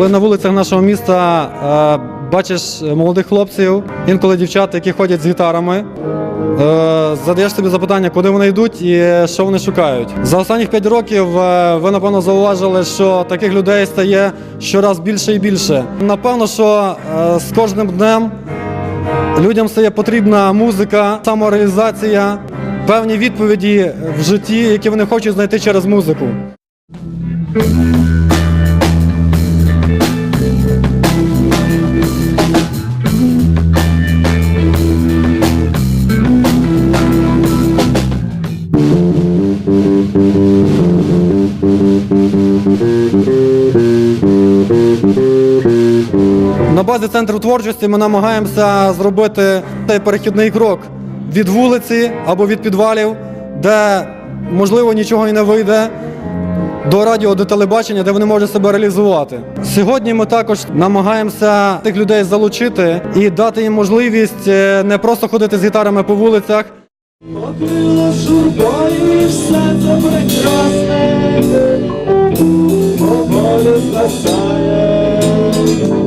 Коли на вулицях нашого міста е, бачиш молодих хлопців, інколи дівчат, які ходять з гітарами, е, задаєш собі запитання, куди вони йдуть і що вони шукають. За останніх 5 років е, ви напевно зауважили, що таких людей стає щораз більше і більше. Напевно, що е, з кожним днем людям стає потрібна музика, самореалізація, певні відповіді в житті, які вони хочуть знайти через музику. На базі центру творчості ми намагаємося зробити цей перехідний крок від вулиці або від підвалів, де можливо нічого і не вийде, до радіо, до телебачення, де вони можуть себе реалізувати. Сьогодні ми також намагаємося тих людей залучити і дати їм можливість е, не просто ходити з гітарами по вулицях, Побила журбою і все це прекрасне, поволі згасає. Música